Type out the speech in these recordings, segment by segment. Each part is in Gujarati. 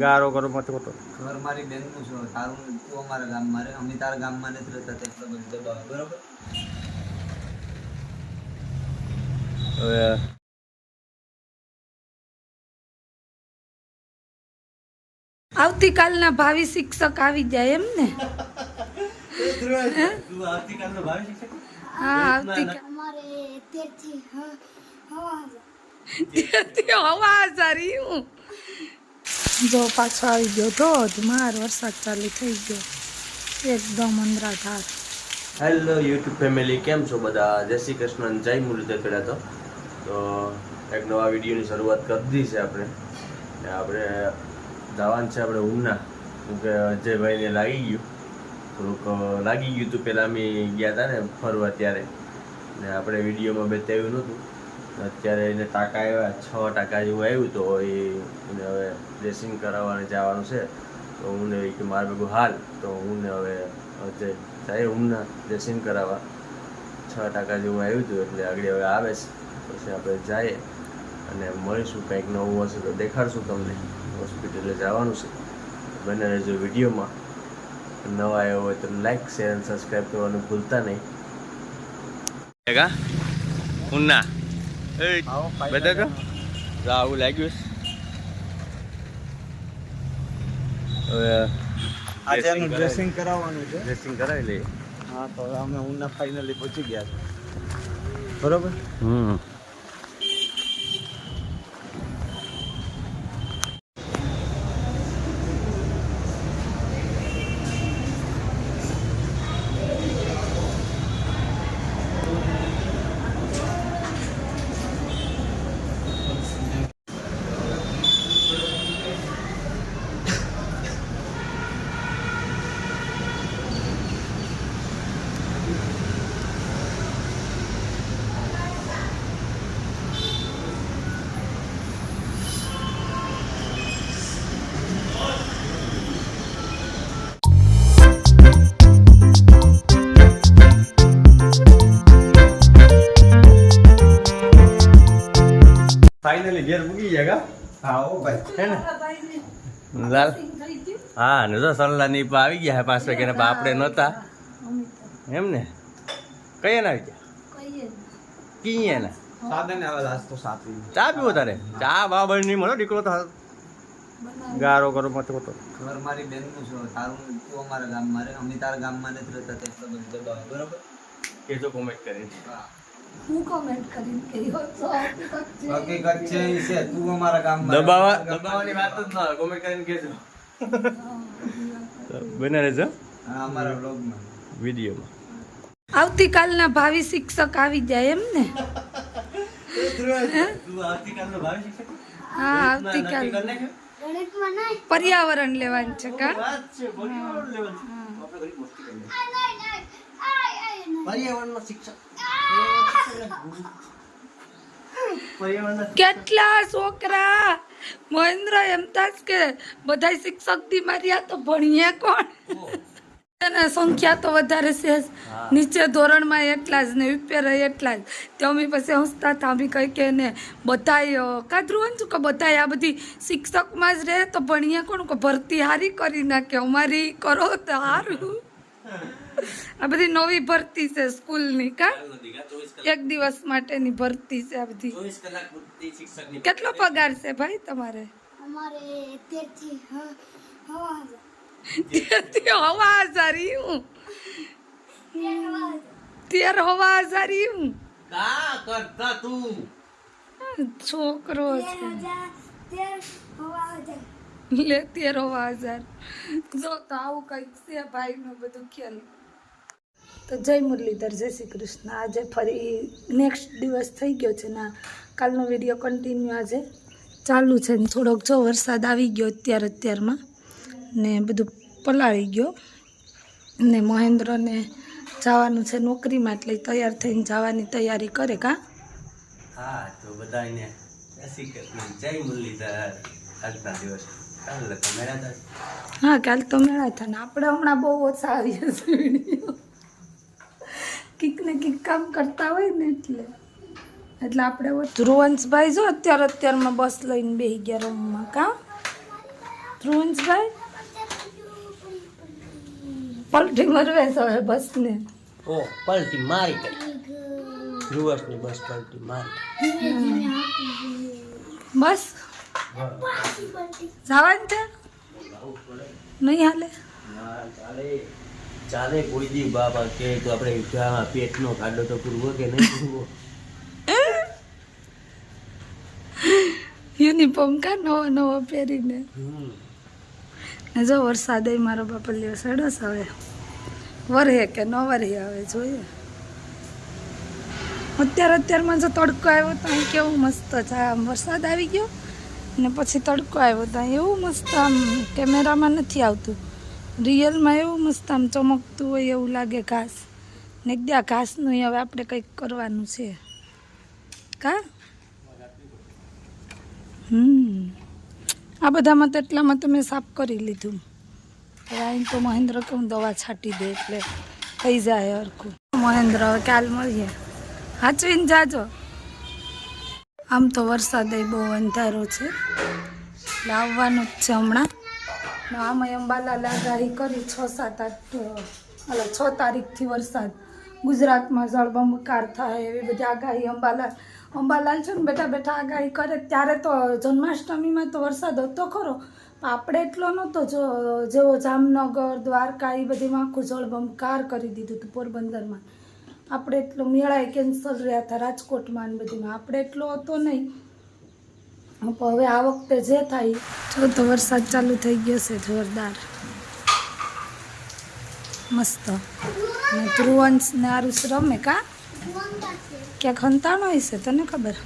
ગારો કરો મત ખોટો ઘર મારી બેનનું છે તારું તું અમારા ગામમાં મારે અમે તારા ગામમાં નથી રહેતા તે એટલો બધો બરોબર? હવે આવતીકાલના ભાવિ શિક્ષક આવી જાય એમ ને? તું આવતીકાલનો ભાવિ શિક્ષક? હા આવતીકાલ હવા સારી હું જો પાછો આવી ગયો. ધોધમાર વરસાદ ચાલુ થઈ ગયો. એકદમ અંદરાધાર હેલો યુટ્યુબ ફેમિલી કેમ છો બધા? જય શ્રી કૃષ્ણ જય મુરલીધર પેલા તો. તો, એક નવા વિડીયોની શરૂઆત કરી દીધી છે આપણે. આપણે જવાનું છે આપણે ઉના. કે અજયભાઈને લાગી ગયું. થોડુંક લાગી ગયું હતું. પહેલાં અમે ગયા હતા ને ફરવા ત્યારે. ને આપણે વિડીયોમાં બતાવ્યું નહોતું. અત્યારે એને ટાંકા આવ્યા, છ ટાંકા જેવું આવ્યું તો એને હવે ડ્રેસિંગ કરાવવાને જવાનું છે. તો હું ને કે મારે ભેગું હાલ. તો હું ને હવે જાય હું ઉમના ડ્રેસિંગ કરાવવા. છ ટાકા જેવું આવ્યું હતું એટલે આગળ હવે આવે છે. પછી આપણે જઈએ અને મળીશું કંઈક નવું હશે તો દેખાડશું તમને. હોસ્પિટલે જવાનું છે. બને રહેજો વિડીયોમાં. નવા આવ્યો હોય તો લાઈક શેર અને સબસ્ક્રાઈબ કરવાનું ભૂલતા નહીં. કા ઉન્ના એ આવો, બધા તો આવું લાગ્યું હવે આજે આનું ડ્રેસિંગ કરાવવાનું છે ડ્રેસિંગ કરાવી લઈએ હા તો હવે અમે ઉના ફાઇનલી પહોંચી ગયા છે બરોબર હમ ફાઇનલી ઘેર પૂગી કા? હા ઓ ભાઈ. હે ને લાલ. હા ને તો સલ્લા ની આવી ગયા પાંચ વાગ્યા ને આપણે નહોતા. એમ ને? કયા ના આવી ગયા? કીએ ના ચા પીવો તારે? ચા બાબા નહીં મળો દીકરો તો ગારો કરો મત ખોટો ઘર મારી બેનનું છે તારું તું અમારા ગામમાં રહે અમે તારા ગામમાં નથી રહેતા તે એટલો બરોબર? કેજો કોમેન્ટ કરીને. હા. હું કમેન્ટ કરીને કહ્યો તો હકીકત છે. હકીકત છે તું અમારા ગામમાં દબાવા દબાવવાની વાત જ ના કોમેન્ટ કરીને કેજો બને રહેજો. હા અમારા બ્લોગમાં વિડીયોમાં. આવતીકાલના ભાવિ શિક્ષક આવી જાય એમ ને? તું આવતીકાલનો ભાવિ શિક્ષક? હા આવતીકાલ પર્યાવરણ લેવાનું છે કા? પર્યાવરણનો શિક્ષક કેટલા છોકરા? મહેન્દ્ર એમ તાસ કે બધા શિક્ષકથી માર્યા તો ભણીએ કોણ? અને સંખ્યા તો વધારે છે. નીચે ધોરણમાં એટલા જ ને ઉપર એટલા જ. તો અમે પછી હસતા હતા અમે કહી કે ને બધાય કાધરું છું કે બધાય આ બધી શિક્ષકમાં જ રહે તો ભણીએ કોણ? કે ભરતી હારી કરી નાખે અમારી કરો તો સારું આ બધી નવી ભરતી છે સ્કૂલની કા? એક દિવસ માટેની ભરતી છે આ બધી. કેટલો પગાર છે ભાઈ તમારે? અમારે તેરથી હ- હવા સારી હું તેર હવા સારી હું છોકરો છે. હજાર હજાર. લે તેર હવા હજાર. જો તો આવું કંઈક છે ભાઈનું બધું ખ્યાલ. તો જય મુરલીધર જય શ્રી કૃષ્ણ. આજે ફરી નેક્સ્ટ દિવસ થઈ ગયો છે ને કાલનો વીડિયો કન્ટિન્યુ આજે ચાલુ છે ને થોડોક જો વરસાદ આવી ગયો અત્યાર અત્યારમાં ને બધું પલાળી ગયો ને મહેન્દ્રને જવાનું છે નોકરીમાં એટલે તૈયાર થઈને જવાની તૈયારી કરે કા? હા તો બધાને જય મુરલીધર. આજના દિવસ હા કાલ તો મેળા હતા ને. આપણે હમણાં બહુ ઓછા આવીએ છીએ વીડિયો. કીક ને કીક કામ કરતા હોય ને એટલે. એટલે આપણે ધ્રુવંશભાઈ જો અત્યારે અત્યારમાં બસ લઈને બેસી ગયા રૂમમાં કામ ધ્રુવંશભાઈ? પલટી મરવે છે હવે બસને. ઓ પલટી મારી ગઈ. ધ્રુવસની બસ પલટી મારી બસ? જવાનું છે નહીં હાલે? ચાલે કોઈ દી બાબા કે તો આપણે આમાં પેટનો ખાડો તો પૂરવો કે નહીં પૂરવો? યુનિફોર્મ કા નવો નવો પહેરીને. ને જો વરસાદ મારો બાપલ્યો સડસ હવે. વરહે કે ન વરહે હવે જોઈએ. અત્યારે અત્યારમાં જો તડકો આવ્યો તો અહીં કેવું મસ્ત વરસાદ આવી ગયો ને પછી તડકો આવ્યો તો એવું મસ્ત આમ કેમેરામાં નથી આવતું. રિયલમાં એવું મસ્ત આમ ચમકતું હોય એવું લાગે ઘાસ. ને એકદા ઘાસનું હવે આપણે કંઈક કરવાનું છે. કા? હમ. આ બધામાં તો એટલામાં તો મેં સાફ કરી લીધું. હવે અહીં તો મહેન્દ્ર કે હું દવા છાંટી દે એટલે થઈ જાય હરખું. મહેન્દ્ર, હવે કાલ મળીએ. હાચવીને જાજો. આમ તો વરસાદ બહુ અંધારો છે. એટલે આવવાનું જ છે હમણાં. આમાં અંબાલાલ આગાહી કરી છ સાત આઠ એટલે છ તારીખથી વરસાદ. ગુજરાતમાં જળબંબકાર થાય એવી બધી આગાહી અંબાલાલ અંબાલાલ છે ને બેઠા બેઠા આગાહી કરે. ત્યારે તો જન્માષ્ટમીમાં તો વરસાદ હતો ખરો. પણ આપણે એટલો નહોતો જો, જેવો જામનગર, દ્વારકા એ બધીમાં આખું જળબંબકાર કરી દીધું હતું પોરબંદરમાં. આપણે એટલો મેળાએ કેન્સલ રહ્યા હતા રાજકોટમાં ને બધીમાં. આપણે એટલો હતો નહીં. હવે આ વખતે જે થાય, જો તો વરસાદ ચાલુ થઈ ગયો છે, જોરદાર. મસ્ત. ધ્રુવંશ ને આરુષ રમે કા? ક્યાંક હંતાણો હશે તને ખબર?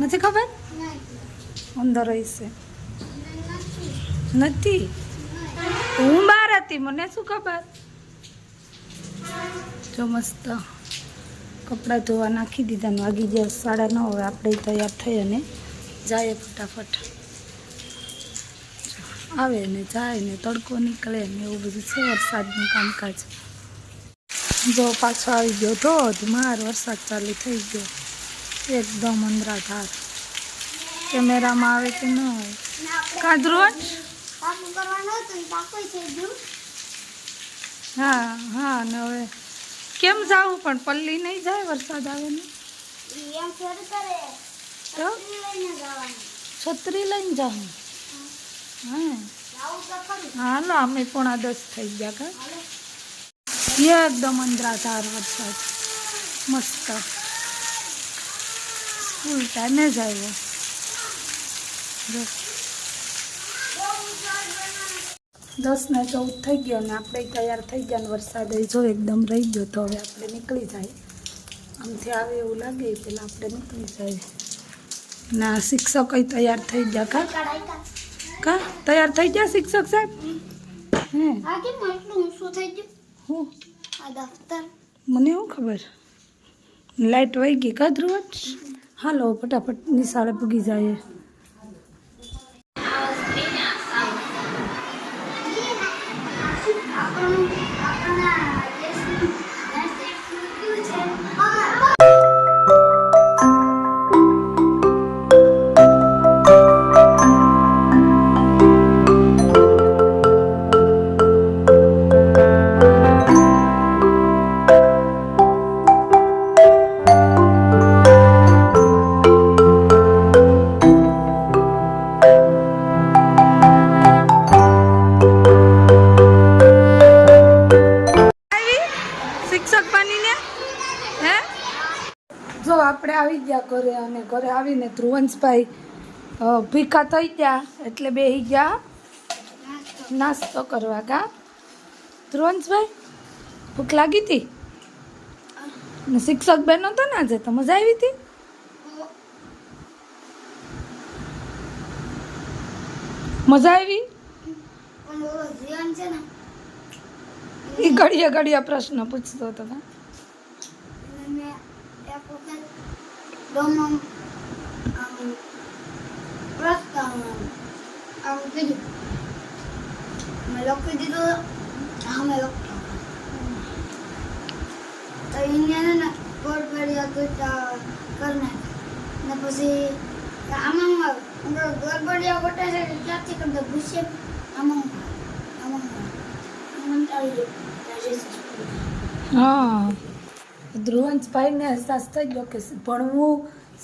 નથી ખબર? અંદર હશે નથી? હું બહાર હતી, મને શું ખબર? જો મસ્ત. કપડાં ધોવા નાખી દીધા વાગી ગયા સાડા નવ. હવે આપણે તૈયાર થઈ અને જાય ફટાફટ. આવે ને જાય ને તડકો નીકળે ને એવું બધું છે વરસાદનું કામકાજ. જો પાછો આવી ગયો ધોધમાર વરસાદ ચાલુ થઈ ગયો. એકદમ અંદરાધાર કેમેરામાં આવે કે ન આવે? કાદરોટ ગયું. હા હા ને હવે કેમ જાવું? પણ પલ્લી નહીં જાય વરસાદ આવે ને. તો? છત્રી લઈને જાઉં. હા. હાલો અમે પોણા દસ થઈ ગયા કા? એકદમ અંદરાધાર વરસાદ. મસ્ત. સ્કૂલ ટાઈમે જ આવ્યો. જો. દસ ને ચૌદ થઈ ગયો ને આપણે તૈયાર થઈ ગયા ને વરસાદ જો એકદમ રહી ગયો તો હવે આપણે નીકળી જાય. આમથી આવે એવું લાગે પેલા આપણે નીકળી જાય. ના શિક્ષકો તૈયાર થઈ ગયા કા? કા? તૈયાર થઈ ગયા શિક્ષક સાહેબ? મને શું ખબર? લાઇટ વહી ગઈ કા ધ્રુવટ હાલો ફટાફટ નિશાળે પૂગી જાય આપણું આપણા દેશનું અ, ભીખા થઈ ગયા એટલે બેહી ગયા. નાસ્તો કરવા ગા. ધ્રુવંશભાઈ ભૂખ લાગી હતી ને શિક્ષક બેન હતો ને આજે તો મજા આવી હતી મજા આવી? એ ઘડીએ ઘડીએ પ્રશ્ન પૂછતો હતો કા એને મેં એક વખત ડોમ આમ આમ પ્રશ્ન આમ કીધું મેં લખી દીધું હા મેં તો એને ને કોડ કર્યા તો કરી ને પછી આમાં ગરબડિયા બટે છે ક્યાંથી કરતા ગુસ્સે આમાં હા ધ્રુવંશભાઈને અહેસાસ થઈ ગયો કે ભણવું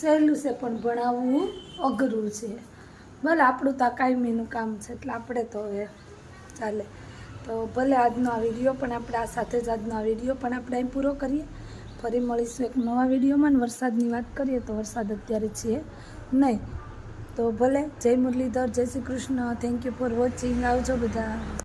સહેલું છે, પણ ભણાવવું અઘરું છે. ભલે આપણું તો કાયમીનું કામ છે, એટલે આપણે તો હવે ચાલે. તો ભલે આજનો આ વીડિયો પણ આપણે આ સાથે જ આજનો આ વીડિયો પણ આપણે અહીં પૂરો કરીએ. ફરી મળીશું એક નવા વિડીયોમાં અને વરસાદની વાત કરીએ તો વરસાદ અત્યારે છે નહીં. તો ભલે, જય મુરલીધર, જય Shri Krishna. Thank you for watching આવજો બધા.